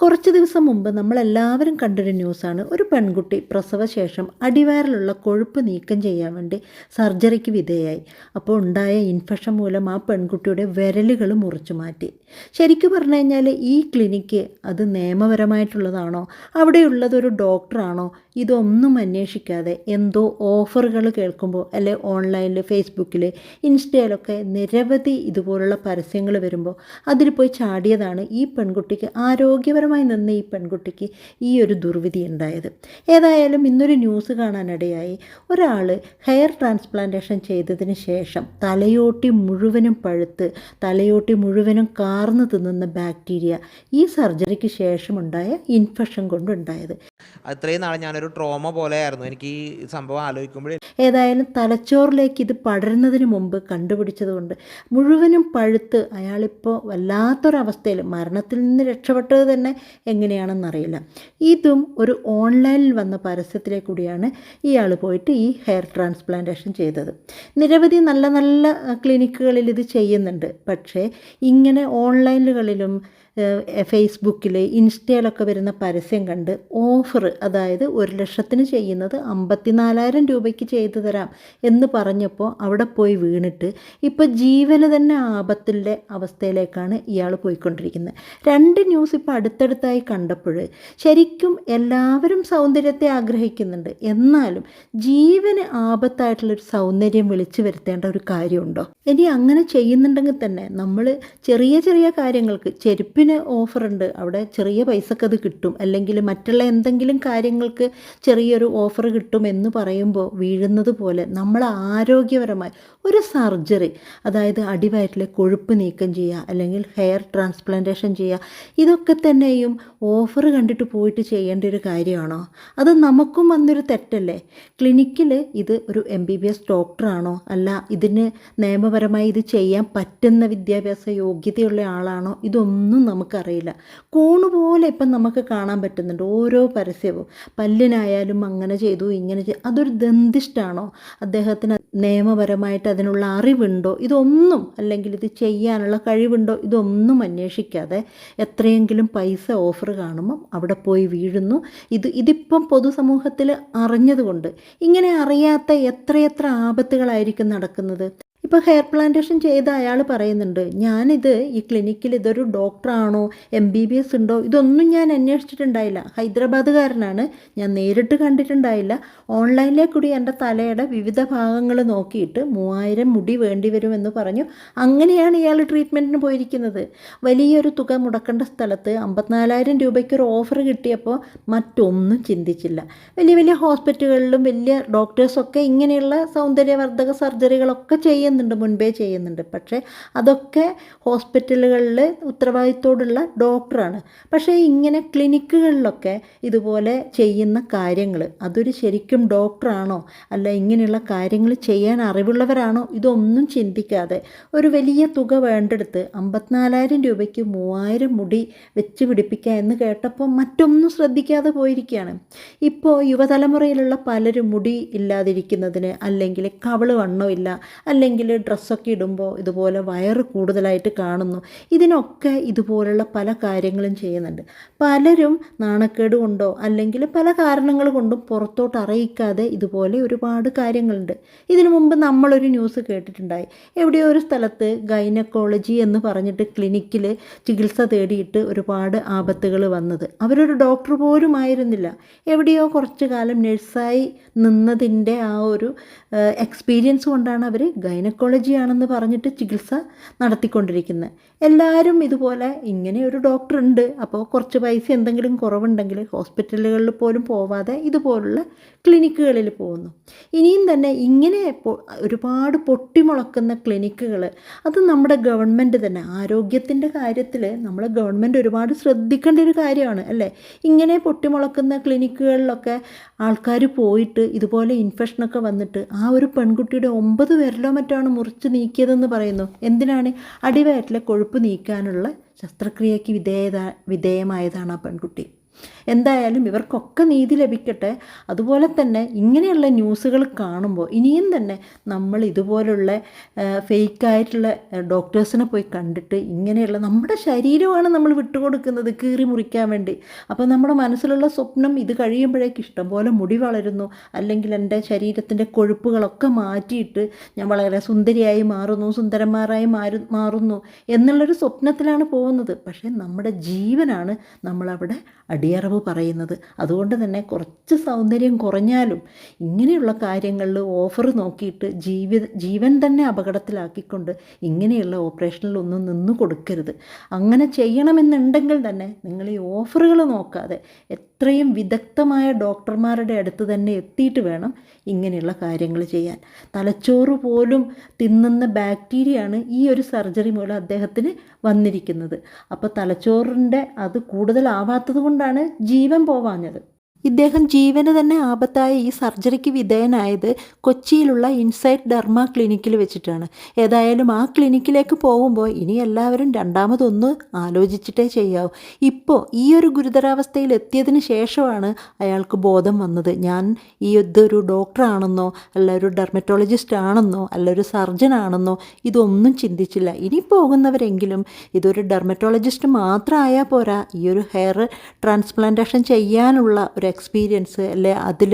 കുറച്ച് ദിവസം മുമ്പ് നമ്മളെല്ലാവരും കണ്ടൊരു ന്യൂസാണ്. ഒരു പെൺകുട്ടി പ്രസവശേഷം അടിവയറിലുള്ള കൊഴുപ്പ് നീക്കം ചെയ്യാൻ വേണ്ടി സർജറിക്ക് വിധേയായി. അപ്പോൾ ഉണ്ടായ ഇൻഫെക്ഷൻ മൂലം ആ പെൺകുട്ടിയുടെ വിരലുകൾ മുറിച്ചു മാറ്റി. ശരിക്കും പറഞ്ഞു കഴിഞ്ഞാൽ ഈ ക്ലിനിക്ക് അത് നിയമപരമായിട്ടുള്ളതാണോ? അവിടെയുള്ളതൊരു ഡോക്ടറാണോ? ഇതൊന്നും അന്വേഷിക്കാതെ എന്തോ ഓഫറുകൾ കേൾക്കുമ്പോൾ അല്ലെ ഓൺലൈനിൽ ഫേസ്ബുക്കിൽ ഇൻസ്റ്റയിലൊക്കെ നിരവധി ഇതുപോലുള്ള പരസ്യങ്ങൾ വരുമ്പോൾ അതിൽ പോയി ചാടിയതാണ് ഈ പെൺകുട്ടിക്ക് ആരോഗ്യപരമായി നിന്ന് ഈ പെൺകുട്ടിക്ക് ഈ ഒരു ദുർവിധി ഉണ്ടായത് ഏതായാലും ഇന്നൊരു ന്യൂസ് കാണാനിടയായി. ഒരാൾ ഹെയർ ട്രാൻസ്പ്ലാന്റേഷൻ ചെയ്തതിന് ശേഷം തലയോട്ടി മുഴുവനും പഴുത്ത് തലയോട്ടി മുഴുവനും കാർന്നു തിന്നുന്ന ബാക്ടീരിയ ഈ സർജറിക്ക് ശേഷമുണ്ടായ ഇൻഫെക്ഷൻ കൊണ്ടുണ്ടായത്. അത്രയും നാളെ ഞാനൊരു ട്രോമ പോലെയായിരുന്നു. എനിക്ക് ഈ സംഭവം ആലോചിക്കുമ്പോഴേ ഏതായാലും തലച്ചോറിലേക്ക് ഇത് പടരുന്നതിന് മുമ്പ് കണ്ടുപിടിച്ചതുകൊണ്ട് മുഴുവനും പഴുത്ത് അയാളിപ്പോൾ വല്ലാത്തൊരവസ്ഥയിൽ മരണത്തിൽ നിന്ന് രക്ഷപ്പെട്ടത് തന്നെ എങ്ങനെയാണെന്നറിയില്ല ഇതും ഒരു ഓൺലൈനിൽ വന്ന പരസ്യത്തിലെ കൂടിയാണ് ഇയാൾ പോയിട്ട് ഈ ഹെയർ ട്രാൻസ്പ്ലാന്റേഷൻ ചെയ്തത്. നിരവധി നല്ല നല്ല ക്ലിനിക്കുകളിൽ ഇത് ചെയ്യുന്നുണ്ട്. പക്ഷേ ഇങ്ങനെ ഓൺലൈനുകളിലും ഫേസ്ബുക്കിൽ ഇൻസ്റ്റയിലൊക്കെ വരുന്ന പരസ്യം കണ്ട് ഓഫർ അതായത് ഒരു ലക്ഷത്തിന് ചെയ്യുന്നത് അമ്പത്തിനാലായിരം രൂപയ്ക്ക് ചെയ്തു തരാം എന്ന് പറഞ്ഞപ്പോൾ അവിടെ പോയി വീണിട്ട് ഇപ്പോൾ ജീവന് തന്നെ ആപത്തിന്റെ അവസ്ഥയിലേക്കാണ് ഇയാൾ പോയിക്കൊണ്ടിരിക്കുന്നത്. രണ്ട് ന്യൂസ് ഇപ്പോൾ അടുത്തടുത്തായി കണ്ടപ്പോൾ ശരിക്കും എല്ലാവരും സൗന്ദര്യത്തെ ആഗ്രഹിക്കുന്നുണ്ട്. എന്നാലും ജീവന് ആപത്തായിട്ടുള്ളൊരു സൗന്ദര്യം വിളിച്ചു വരുത്തേണ്ട ഒരു കാര്യമുണ്ടോ? ഇനി അങ്ങനെ ചെയ്യുന്നുണ്ടെങ്കിൽ തന്നെ നമ്മൾ ചെറിയ ചെറിയ കാര്യങ്ങൾക്ക് ചെരുപ്പിന് ഓഫർ ഓഫറുണ്ട്. അവിടെ ചെറിയ പൈസക്ക് അത് കിട്ടും. അല്ലെങ്കിൽ മറ്റുള്ള എന്തെങ്കിലും കാര്യങ്ങൾക്ക് ചെറിയൊരു ഓഫർ കിട്ടും എന്ന് പറയുമ്പോൾ വീഴുന്നത് പോലെ നമ്മൾ ആരോഗ്യപരമായി ഒരു സർജറി അതായത് അടിവയറ്റിലെ കൊഴുപ്പ് നീക്കം ചെയ്യുക അല്ലെങ്കിൽ ഹെയർ ട്രാൻസ്പ്ലാന്റേഷൻ ചെയ്യുക ഇതൊക്കെ തന്നെയും ഓഫർ കണ്ടിട്ട് പോയിട്ട് ചെയ്യേണ്ട ഒരു കാര്യമാണോ? അത് നമുക്കും വന്നൊരു തെറ്റല്ലേ? ക്ലിനിക്കിൽ ഇത് ഒരു എം ബി ബി എസ് ഡോക്ടറാണോ? അല്ല ഇതിന് നിയമപരമായി ഇത് ചെയ്യാൻ പറ്റുന്ന വിദ്യാഭ്യാസ യോഗ്യതയുള്ള ആളാണോ? ഇതൊന്നും നമുക്കറിയില്ല. കൂണുപോലെ ഇപ്പം നമുക്ക് കാണാൻ പറ്റുന്നുണ്ട്. ഓരോ പരസ്യവും പല്ലിനായാലും അങ്ങനെ ചെയ്തു ഇങ്ങനെ ചെയ്തു. അതൊരു ദന്തിഷ്ടാണോ? അദ്ദേഹത്തിന് നിയമപരമായിട്ട് അതിനുള്ള അറിവുണ്ടോ? ഇതൊന്നും അല്ലെങ്കിൽ ഇത് ചെയ്യാനുള്ള കഴിവുണ്ടോ? ഇതൊന്നും അന്വേഷിക്കാതെ എത്രയെങ്കിലും പൈസ ഓഫർ കാണുമ്പം അവിടെ പോയി വീഴുന്നു. ഇത് ഇതിപ്പം പൊതുസമൂഹത്തിൽ അറിഞ്ഞതുകൊണ്ട്. ഇങ്ങനെ അറിയാത്ത എത്രയെത്ര ആപത്തുകളായിരിക്കും നടക്കുന്നത്? ഇപ്പോൾ ഹെയർ പ്ലാന്റേഷൻ ചെയ്ത അയാൾ പറയുന്നുണ്ട് ഞാനിത് ഈ ക്ലിനിക്കിൽ ഇതൊരു ഡോക്ടറാണോ എം ബി ബി എസ് ഉണ്ടോ ഇതൊന്നും ഞാൻ അന്വേഷിച്ചിട്ടുണ്ടായില്ല. ഹൈദരാബാദുകാരനാണ് ഞാൻ നേരിട്ട് കണ്ടിട്ടുണ്ടായില്ല. ഓൺലൈനിലെ കൂടി എന്റെ തലയുടെ വിവിധ ഭാഗങ്ങൾ നോക്കിയിട്ട് മൂവായിരം മുടി വേണ്ടി വരുമെന്ന് പറഞ്ഞു. അങ്ങനെയാണ് ഇയാൾ ട്രീറ്റ്മെന്റിന് പോയിരിക്കുന്നത്. വലിയൊരു തുക മുടക്കേണ്ട സ്ഥലത്ത് അമ്പത്തിനാലായിരം രൂപയ്ക്ക് ഒരു ഓഫർ കിട്ടിയപ്പോൾ മറ്റൊന്നും ചിന്തിച്ചില്ല. വലിയ വലിയ ഹോസ്പിറ്റലുകളിലും വലിയ ഡോക്ടേഴ്സൊക്കെ ഇങ്ങനെയുള്ള സൗന്ദര്യവർദ്ധക സർജറികളൊക്കെ ചെയ്യുന്നുണ്ട് മുൻപേ ചെയ്യുന്നുണ്ട്. പക്ഷേ അതൊക്കെ ഹോസ്പിറ്റലുകളിൽ ഉത്തരവാദിത്തോടുള്ള ഡോക്ടറാണ്. പക്ഷേ ഇങ്ങനെ ക്ലിനിക്കുകളിലൊക്കെ ഇതുപോലെ ചെയ്യുന്ന കാര്യങ്ങൾ അതൊരു ശരിക്കും ഡോക്ടറാണോ? അല്ല ഇങ്ങനെയുള്ള കാര്യങ്ങൾ ചെയ്യാൻ അറിവുള്ളവരാണോ? ഇതൊന്നും ചിന്തിക്കാതെ ഒരു വലിയ തുക വേണ്ടെടുത്ത് അമ്പത്തിനാലായിരം രൂപയ്ക്ക് മൂവായിരം മുടി വെച്ച് പിടിപ്പിക്കുക എന്ന് കേട്ടപ്പോൾ മറ്റൊന്നും ശ്രദ്ധിക്കാതെ പോയിരിക്കുകയാണ്. ഇപ്പോൾ യുവതലമുറയിലുള്ള പലരും മുടി ഇല്ലാതിരിക്കുന്നതിന് അല്ലെങ്കിൽ കവൾ വണ്ണമില്ല അല്ലെങ്കിൽ ഡ്രസ്സൊക്കെ ഇടുമ്പോൾ ഇതുപോലെ വയറ് കൂടുതലായിട്ട് കാണുന്നു. ഇതിനൊക്കെ ഇതുപോലുള്ള പല കാര്യങ്ങളും ചെയ്യുന്നുണ്ട്. പലരും നാണക്കേട് കൊണ്ടോ അല്ലെങ്കിൽ പല കാരണങ്ങൾ കൊണ്ടും പുറത്തോട്ട് അറിയിക്കാതെ ഇതുപോലെ ഒരുപാട് കാര്യങ്ങളുണ്ട്. ഇതിനു മുമ്പ് നമ്മളൊരു ന്യൂസ് കേട്ടിട്ടുണ്ടായി. എവിടെയോ ഒരു സ്ഥലത്ത് ഗൈനക്കോളജി എന്ന് പറഞ്ഞിട്ട് ക്ലിനിക്കിൽ ചികിത്സ തേടിയിട്ട് ഒരുപാട് ആപത്തുകൾ വന്നത്. അവരൊരു ഡോക്ടർ പോലും ആയിരുന്നില്ല. എവിടെയോ കുറച്ച് കാലം നഴ്സായി നിന്നതിന്റെ ആ ഒരു എക്സ്പീരിയൻസ് കൊണ്ടാണ് അവർ ഗൈനക്കോളജി ആണെന്ന് പറഞ്ഞിട്ട് ചികിത്സ നടത്തിക്കൊണ്ടിരിക്കുന്നത് എല്ലാവരും ഇതുപോലെ ഇങ്ങനെ ഒരു ഡോക്ടർ ഉണ്ട് അപ്പോൾ കുറച്ച് പൈസ എന്തെങ്കിലും കുറവുണ്ടെങ്കിൽ ഹോസ്പിറ്റലുകളിൽ പോലും പോവാതെ ഇതുപോലുള്ള ക്ലിനിക്കുകളിൽ പോകുന്നു. ഇനിയും തന്നെ ഇങ്ങനെ ഒരുപാട് പൊട്ടിമുളക്കുന്ന ക്ലിനിക്കുകൾ അത് നമ്മുടെ ഗവൺമെന്റ് തന്നെ ആരോഗ്യത്തിന്റെ കാര്യത്തിൽ നമ്മൾ ഗവൺമെന്റ് ഒരുപാട് ശ്രദ്ധിക്കേണ്ട ഒരു കാര്യമാണ് അല്ലേ? ഇങ്ങനെ പൊട്ടിമുളക്കുന്ന ക്ലിനിക്കുകളിലൊക്കെ ആൾക്കാർ പോയിട്ട് ഇതുപോലെ ഇൻഫെക്ഷനൊക്കെ വന്നിട്ട് ആ ഒരു പെൺകുട്ടിയുടെ ഒമ്പത് പേരിലോ മറ്റാണ് മുറിച്ച് നീക്കിയതെന്ന് പറയുന്നു? എന്തിനാണ് അടിവയറ്റിലെ കൊഴുപ്പ് നീക്കാനുള്ള ശസ്ത്രക്രിയയ്ക്ക് വിധേയത വിധേയമായതാണ് ആ പെൺകുട്ടി. എന്തായാലും ഇവർക്കൊക്കെ നീതി ലഭിക്കട്ടെ. അതുപോലെ തന്നെ ഇങ്ങനെയുള്ള ന്യൂസുകൾ കാണുമ്പോൾ ഇനിയും തന്നെ നമ്മൾ ഇതുപോലുള്ള ഫേക്കായിട്ടുള്ള ഡോക്ടേഴ്സിനെ പോയി കണ്ടിട്ട് ഇങ്ങനെയുള്ള നമ്മുടെ ശരീരമാണ് നമ്മൾ വിട്ടുകൊടുക്കുന്നത് കീറി മുറിക്കാൻ വേണ്ടി. അപ്പോൾ നമ്മുടെ മനസ്സിലുള്ള സ്വപ്നം ഇത് കഴിയുമ്പോഴേക്ക് ഇഷ്ടംപോലെ മുടി വളരുന്നു. അല്ലെങ്കിൽ എന്റെ ശരീരത്തിന്റെ കൊഴുപ്പുകളൊക്കെ മാറ്റിയിട്ട് ഞാൻ വളരെ സുന്ദരിയായി മാറുന്നു സുന്ദരന്മാരായി മാറു മാറുന്നു എന്നുള്ളൊരു സ്വപ്നത്തിലാണ് പോകുന്നത്. പക്ഷേ നമ്മുടെ ജീവനാണ് നമ്മളവിടെ അടിയറവ് പറയുന്നത്. അതുകൊണ്ട് തന്നെ കുറച്ച് സൗന്ദര്യം കുറഞ്ഞാലും ഇങ്ങനെയുള്ള കാര്യങ്ങളിൽ ഓഫർ നോക്കിയിട്ട് ജീവിത ജീവൻ തന്നെ അപകടത്തിലാക്കിക്കൊണ്ട് ഇങ്ങനെയുള്ള ഓപ്പറേഷനിൽ ഒന്നും നിന്നു കൊടുക്കരുത്. അങ്ങനെ ചെയ്യണമെന്നുണ്ടെങ്കിൽ തന്നെ നിങ്ങൾ ഈ ഓഫറുകൾ നോക്കാതെ എത്രയും വിദഗ്ധമായ ഡോക്ടർമാരുടെ അടുത്ത് തന്നെ എത്തിയിട്ട് വേണം ഇങ്ങനെയുള്ള കാര്യങ്ങൾ ചെയ്യാൻ. തലച്ചോറ് പോലും തിന്നുന്ന ബാക്ടീരിയയാണ് ഈ ഒരു സർജറി മൂലം അദ്ദേഹത്തിന് വന്നിരിക്കുന്നത്. അപ്പോൾ തലച്ചോറിന്റെ അത് കൂടുതലാവാത്തത് കൊണ്ടാണ് ജീവൻ പോവാഞ്ഞത്. ഇദ്ദേഹം ജീവന് തന്നെ ആപത്തായ ഈ സർജറിക്ക് വിധേയനായത് കൊച്ചിയിലുള്ള ഇൻസൈറ്റ് ഡെർമ ക്ലിനിക്കിൽ വെച്ചിട്ടാണ്. ഏതായാലും ആ ക്ലിനിക്കിലേക്ക് പോകുമ്പോൾ ഇനി എല്ലാവരും രണ്ടാമതൊന്ന് ആലോചിച്ചിട്ടേ ചെയ്യാവൂ. ഇപ്പോൾ ഈ ഒരു ഗുരുതരാവസ്ഥയിൽ എത്തിയതിന് ശേഷമാണ് അയാൾക്ക് ബോധം വന്നത്. ഞാൻ ഈ ഇതൊരു ഡോക്ടറാണെന്നോ അല്ല ഒരു ഡെർമറ്റോളജിസ്റ്റ് ആണെന്നോ അല്ല ഒരു സർജൻ ആണെന്നോ ഇതൊന്നും ചിന്തിച്ചില്ല. ഇനി പോകുന്നവരെങ്കിലും ഇതൊരു ഡെർമറ്റോളജിസ്റ്റ് മാത്രമായാൽ പോരാ ഈ ഒരു ഹെയർ ട്രാൻസ്പ്ലാന്റേഷൻ ചെയ്യാനുള്ള ഒരു എക്സ്പീരിയൻസ് അല്ലെ അതിൽ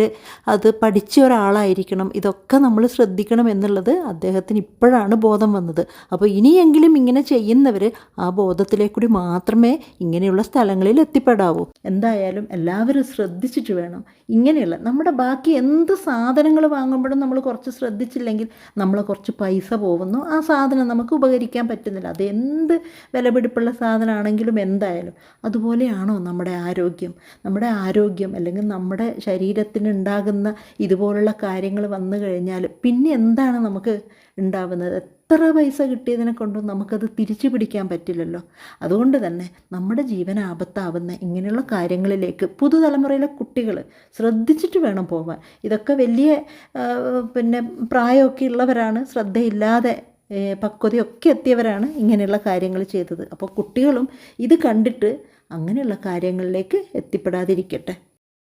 അത് പഠിച്ച ഒരാളായിരിക്കണം. ഇതൊക്കെ നമ്മൾ ശ്രദ്ധിക്കണം എന്നുള്ളത് അദ്ദേഹത്തിന് ഇപ്പോഴാണ് ബോധം വന്നത്. അപ്പോൾ ഇനിയെങ്കിലും ഇങ്ങനെ ചെയ്യുന്നവർ ആ ബോധത്തിലേക്കൂടി മാത്രമേ ഇങ്ങനെയുള്ള സ്ഥലങ്ങളിൽ എത്തിപ്പെടാവൂ. എന്തായാലും എല്ലാവരും ശ്രദ്ധിച്ചിട്ട് വേണം. ഇങ്ങനെയുള്ള നമ്മുടെ ബാക്കി എന്ത് സാധനങ്ങൾ വാങ്ങുമ്പോഴും നമ്മൾ കുറച്ച് ശ്രദ്ധിച്ചില്ലെങ്കിൽ നമ്മൾ കുറച്ച് പൈസ പോകുന്നു. ആ സാധനം നമുക്ക് ഉപകരിക്കാൻ പറ്റുന്നില്ല. അത് എന്ത് വിലപിടിപ്പുള്ള സാധനമാണെങ്കിലും എന്തായാലും അതുപോലെയാണോ നമ്മുടെ ആരോഗ്യം? നമ്മുടെ ആരോഗ്യം അല്ലെങ്കിൽ നമ്മുടെ ശരീരത്തിന് ഉണ്ടാകുന്ന ഇതുപോലുള്ള കാര്യങ്ങൾ വന്നു കഴിഞ്ഞാൽ പിന്നെ എന്താണ് നമുക്ക് ഉണ്ടാവുന്നത്? എത്ര പൈസ കിട്ടിയതിനെ കൊണ്ടും നമുക്കത് തിരിച്ചു പിടിക്കാൻ പറ്റില്ലല്ലോ. അതുകൊണ്ട് തന്നെ നമ്മുടെ ജീവൻ ആപത്താവുന്ന ഇങ്ങനെയുള്ള കാര്യങ്ങളിലേക്ക് പുതുതലമുറയിലെ കുട്ടികൾ ശ്രദ്ധിച്ചിട്ട് വേണം പോകാൻ ഇതൊക്കെ വലിയ പിന്നെ പ്രായമൊക്കെ ഉള്ളവരാണ് ശ്രദ്ധയില്ലാതെ പക്വതയൊക്കെ എത്തിയവരാണ് ഇങ്ങനെയുള്ള കാര്യങ്ങൾ ചെയ്തത്. അപ്പോൾ കുട്ടികളും ഇത് കണ്ടിട്ട് അങ്ങനെയുള്ള കാര്യങ്ങളിലേക്ക് എത്തിപ്പെടാതിരിക്കട്ടെ.